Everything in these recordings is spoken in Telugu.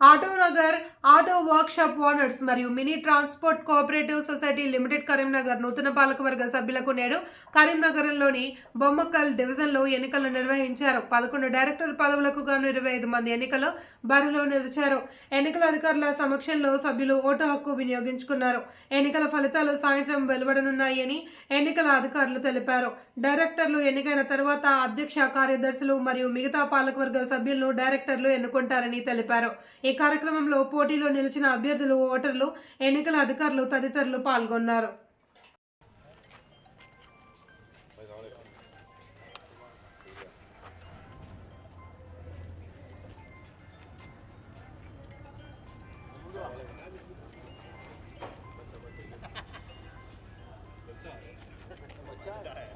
ఆటోనగర్ ఆటో వర్క్షాప్ ఓనర్స్ మరియు mini transport cooperative society limited Karimnagar నూతన పాలకవర్గ సభ్యులకు నేడు కరీంనగర్లోని బొమ్మకల్ డివిజన్లో ఎన్నికలు నిర్వహించారు. పదకొండు డైరెక్టర్ పదవులకు గాను ఇరవై ఐదు మంది ఎన్నికలు బరిలో నిలిచారు. ఎన్నికల అధికారుల సమక్షంలో సభ్యులు ఓటు హక్కు వినియోగించుకున్నారు. ఎన్నికల ఫలితాలు సాయంత్రం వెలువడనున్నాయని ఎన్నికల అధికారులు తెలిపారు. డైరెక్టర్లు ఎన్నికైన తర్వాత అధ్యక్ష కార్యదర్శులు మరియు మిగతా పాలకవర్గ సభ్యులను డైరెక్టర్లు ఎన్నుకుంటారని తెలిపారు. ఈ కార్యక్రమంలో పోటీలో నిలిచిన అభ్యర్థులు ఓటర్లు ఎన్నికల అధికారులు తదితరులు పాల్గొన్నారు.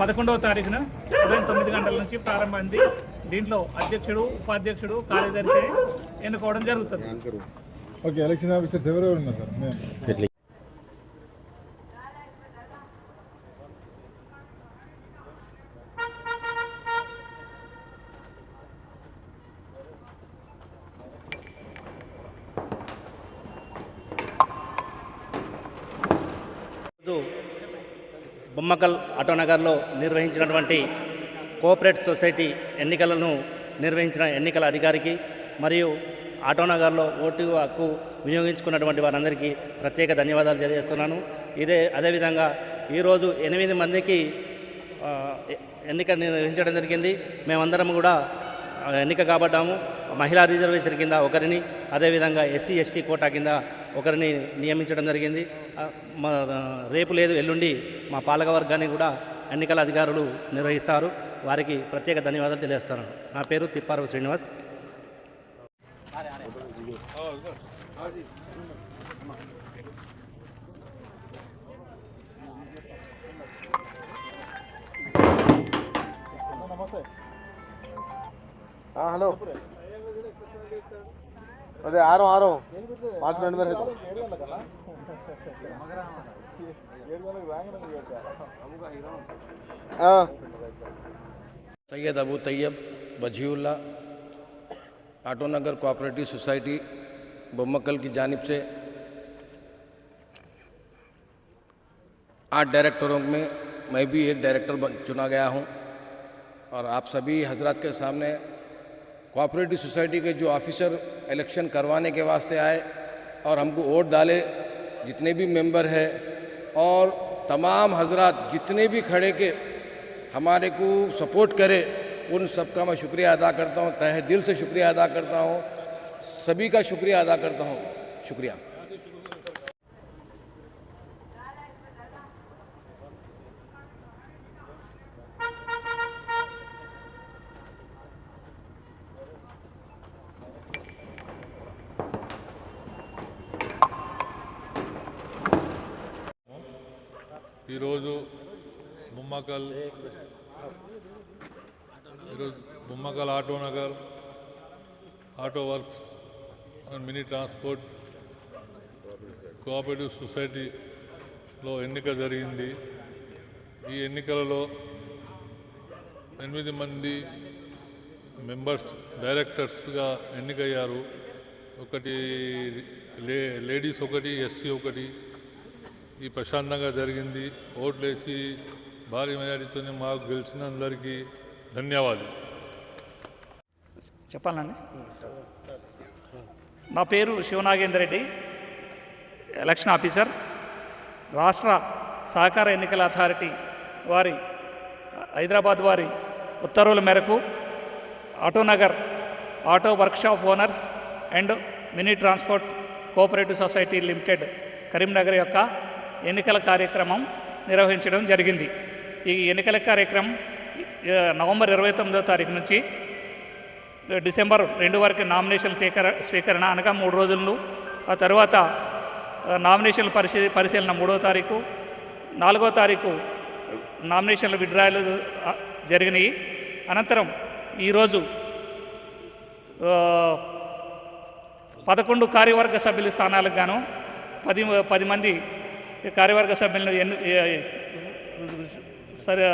పదకొండవ తారీఖున ఉదయం తొమ్మిది గంటల నుంచి ప్రారంభమైంది. దీంట్లో అధ్యక్షుడు ఉపాధ్యక్షుడు కార్యదర్శి ఎన్నుకోవడం జరుగుతుంది. ఓకే ఎలక్షన్ ఆఫీసర్స్ ఎవరెవరు ఉన్నారు బొమ్మకల్ ఆటోనగర్లో నిర్వహించినటువంటి కోఆపరేట్ సొసైటీ ఎన్నికలను నిర్వహించిన ఎన్నికల అధికారికి మరియు ఆటోనగర్లో ఓటు హక్కు వినియోగించుకున్నటువంటి వారందరికీ ప్రత్యేక ధన్యవాదాలు తెలియజేస్తున్నాను. ఇదే అదేవిధంగా ఈరోజు ఎనిమిది మందికి ఎన్నిక నిర్వహించడం జరిగింది. మేమందరం కూడా ఎన్నిక కాబడ్డాము. మహిళా రిజర్వేషన్ కింద ఒకరిని అదేవిధంగా ఎస్సీ ఎస్టీ కోటా కింద ఒకరిని నియమించడం జరిగింది. మా రేపు లేదు ఎల్లుండి మా పాలక వర్గాన్ని కూడా ఎన్నికల అధికారులు నిర్వహిస్తారు. వారికి ప్రత్యేక ధన్యవాదాలు తెలియజేస్తాను. నా పేరు తిప్పారు శ్రీనివాస్. हाँ हेलो अरे, आ रहा हूँ, आ रहा हूँ। पाँच मिनट में हाँ। सैयद अबू तैयब वजीउल्ला आटो नगर कोऑपरेटिव सोसाइटी बम्मकल की जानिब से आठ डायरेक्टरों में मैं भी एक डायरेक्टर चुना गया हूँ और आप सभी हजरात के सामने कोऑपरेटिव सोसाइटी के जो ऑफिसर इलेक्शन करवाने के वास्ते आए और हमको वोट डाले, जितने भी मेंबर है और तमाम हजरात जितने भी खड़े के हमारे को सपोर्ट करे, उन सब का मैं शुक्रिया अदा करता हूँ। तहे दिल से शुक्रिया अदा करता हूँ। सभी का शुक्रिया अदा करता हूँ। शुक्रिया। ఈరోజు బొమ్మకల్ ఈరోజు Bommakal Auto Nagar auto works and mini transport cooperative సొసైటీలో ఎన్నిక జరిగింది. ఈ ఎన్నికలలో ఎనిమిది మంది మెంబర్స్ డైరెక్టర్స్గా ఎన్నికయ్యారు. ఒకటి లే లేడీస్ ఒకటి ఎస్సీ ఒకటి ఈ ప్రశాంతంగా జరిగింది. ఓట్లేసి భారీ మెజారిటీతోనే మాకు గెలిచిన అందరికీ ధన్యవాదాలు. చెప్పాలండి. నా పేరు శివనాగేందర్ రెడ్డి ఎలక్షన్ ఆఫీసర్. రాష్ట్ర సహకార ఎన్నికల అథారిటీ వారి హైదరాబాద్ వారి ఉత్తర్వుల మేరకు Autonagar auto workshop owners and mini transport cooperative society limited Karimnagar యొక్క ఎన్నికల కార్యక్రమం నిర్వహించడం జరిగింది. ఈ ఎన్నికల కార్యక్రమం నవంబర్ ఇరవై తొమ్మిదో తారీఖు నుంచి డిసెంబర్ రెండు వరకు నామినేషన్ స్వీకర స్వీకరణ అనగా మూడు రోజులు. ఆ తర్వాత నామినేషన్ నామినేషన్ల పరిశీ పరిశీలన మూడో తారీఖు. నాలుగో తారీఖు నామినేషన్ల విడ్రాయలు జరిగినాయి. అనంతరం ఈరోజు పదకొండు కార్యవర్గ సభ్యుల స్థానాలకు గాను పది పది మంది కార్యవర్గ సభ్యులను ఎన్ను సరే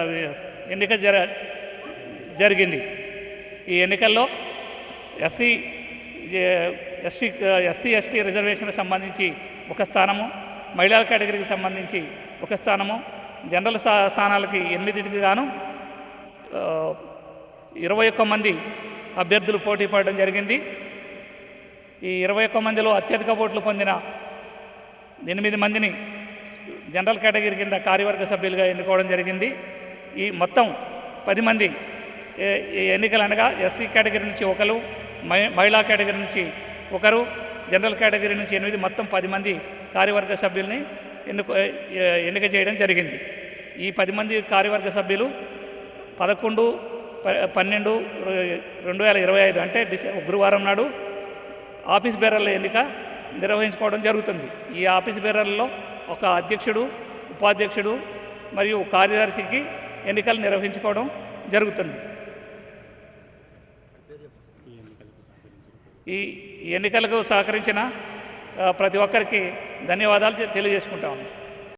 ఎన్నిక జర జరిగింది. ఈ ఎన్నికల్లో ఎస్సీ ఎస్సీ ఎస్సీ ఎస్టీ రిజర్వేషన్కి సంబంధించి ఒక స్థానము మహిళల కేటగిరీకి సంబంధించి ఒక స్థానము జనరల్ స్థా- స్థానాలకి ఎనిమిదికి గాను ఇరవై ఒక్క మంది అభ్యర్థులు పోటీ పడడం జరిగింది. ఈ ఇరవై ఒక్క మందిలో అత్యధిక ఓట్లు పొందిన ఎనిమిది మందిని జనరల్ కేటగిరీ కింద కార్యవర్గ సభ్యులుగా ఎన్నుకోవడం జరిగింది. ఈ మొత్తం పది మంది ఎన్నికలు అనగా ఎస్సీ కేటగిరీ నుంచి ఒకరు మహి- మహిళా కేటగిరీ నుంచి ఒకరు జనరల్ కేటగిరీ నుంచి ఎనిమిది మొత్తం పది మంది కార్యవర్గ సభ్యుల్ని ఎన్నుకో ఎన్నిక చేయడం జరిగింది. ఈ పది మంది కార్యవర్గ సభ్యులు పదకొండు ప- పన్నెండు రెండు వేల ఇరవై ఐదు అంటే డిసె గురువారం నాడు ఆఫీస్ బేరర్ల ఎన్నిక నిర్వహించుకోవడం జరుగుతుంది. ఈ ఆఫీస్ బేరర్లలో ఒక అధ్యక్షుడు ఉపాధ్యక్షుడు మరియు కార్యదర్శికి ఎన్నికలు నిర్వహించుకోవడం జరుగుతుంది. ఈ ఎన్నికలకు సహకరించిన ప్రతి ఒక్కరికి ధన్యవాదాలు తెలియజేసుకుంటా ఉన్నాను.